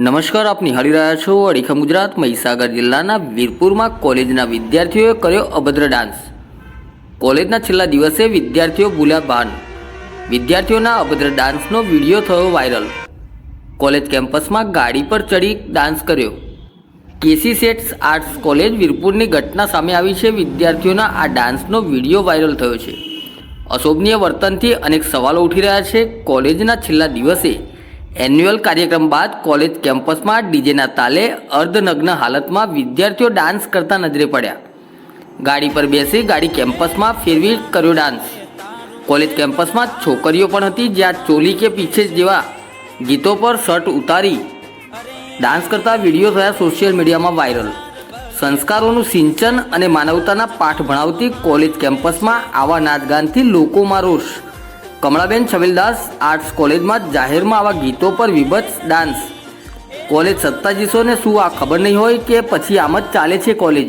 નમસ્કાર, આપ નિહાળી રહ્યા છો અડીખમ ગુજરાત મહીસાગર જિલ્લાના વીરપુરમાં કોલેજના વિદ્યાર્થીઓએ કર્યો અભદ્ર ડાન્સ. કોલેજના છેલ્લા દિવસે વિદ્યાર્થીઓ ભૂલ્યા ભાન. વિદ્યાર્થીઓના અભદ્ર ડાન્સનો વીડિયો થયો વાયરલ. કોલેજ કેમ્પસમાં ગાડી પર ચડી ડાન્સ કર્યો. કેસી સેટ્સ આર્ટ્સ કોલેજ વીરપુરની ઘટના સામે આવી છે. વિદ્યાર્થીઓના આ ડાન્સનો વીડિયો વાયરલ થયો છે. અશોભનીય વર્તનથી અનેક સવાલો ઉઠી રહ્યા છે. કોલેજના છેલ્લા દિવસે એન્યુઅલ કાર્યક્રમ બાદ કોલેજ કેમ્પસમાં ડીજેના તાલે અર્ધનગ્ન હાલતમાં વિદ્યાર્થીઓ ડાન્સ કરતા નજરે પડ્યા. ગાડી પર બેસી ગાડી કેમ્પસમાં ફેરવી કર્યો ડાન્સ. કોલેજ કેમ્પસમાં છોકરીઓ પણ હતી જ્યાં ચોલી કે પીછે જેવા ગીતો પર શર્ટ ઉતારી ડાન્સ કરતા વીડિયો થયા સોશિયલ મીડિયામાં વાયરલ. સંસ્કારોનું સિંચન અને માનવતાના પાઠ ભણાવતી કોલેજ કેમ્પસમાં આવા નાચગાનથી લોકોમાં રોષ. કમળાબેન છવિલદાસ આર્ટ્સ કોલેજમાં જાહેરમાં આવા ગીતો પર વિભત્સ ડાન્સ. કોલેજ સત્તાધીશોને શું આ ખબર નહીં હોય કે પછી આમ જ ચાલે છે કોલેજ?